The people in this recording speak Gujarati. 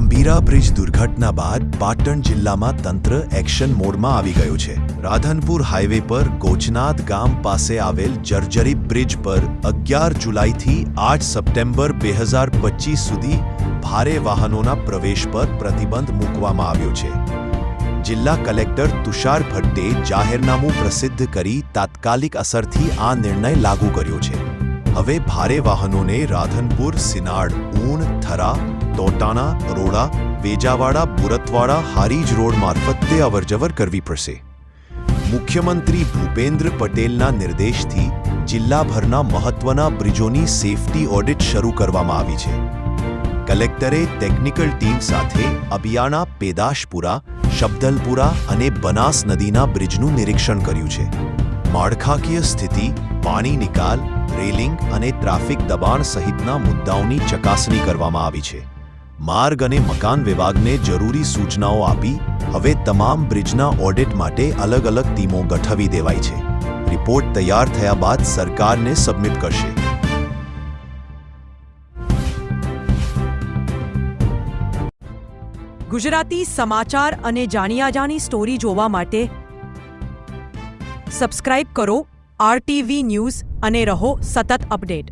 મીરા બ્રિજ દુર્ઘટના બાદ પાટણ જિલ્લામાં તંત્ર એક્શન મોડમાં આવી ગયું છે. રાધનપુર હાઈવે પર ગોચનાથ ગામ પાસે આવેલ જર્જરી બ્રિજ પર અગિયાર જુલાઈથી આઠ સપ્ટેમ્બર બે હજાર પચીસ સુધી ભારે વાહનોના પ્રવેશ પર પ્રતિબંધ મૂકવામાં આવ્યો છે. જિલ્લા કલેક્ટર તુષાર ભટ્ટે જાહેરનામું પ્રસિદ્ધ કરી તાત્કાલિક અસરથી આ નિર્ણય લાગુ કર્યો છે. હવે ભારે વાહનોને રાધનપુર, સિનાડ ઊણ થરા તોટાણા રોડા વેજાવાડા, પુરતવાડા, હારીજ રોડ મારફતે અવરજવર કરવી પડશે. મુખ્યમંત્રી ભૂપેન્દ્ર પટેલના નિર્દેશથી જિલ્લાભરના મહત્વના બ્રિજોની સેફટી ઓડિટ શરૂ કરવામાં આવી છે. કલેક્ટરે ટેકનિકલ ટીમ સાથે અબિયાણા પેદાશપુરા, શબ્દલપુરા અને બનાસ નદીના બ્રિજનું નિરીક્ષણ કર્યું છે. માળખાકીય સ્થિતિ, પાણી નિકાલ રેલિંગ અને ટ્રાફિક દબાણ સહિતના મુદ્દાઓની ચકાસણી કરવામાં આવી છે. માર્ગ અને મકાન વિભાગને જરૂરી સૂચનાઓ આપી હવે તમામ બ્રિજના ઓડિટ માટે અલગ અલગ ટીમો ગઠવી દેવાઈ છે. રિપોર્ટ તૈયાર થયા બાદ સરકારને સબમિટ કરશે. ગુજરાતી સમાચાર અને જાણ્યા જાણી સ્ટોરી જોવા માટે સબસ્ક્રાઇબ કરો આરટીવી ન્યૂઝ અને રહો સતત અપડેટ.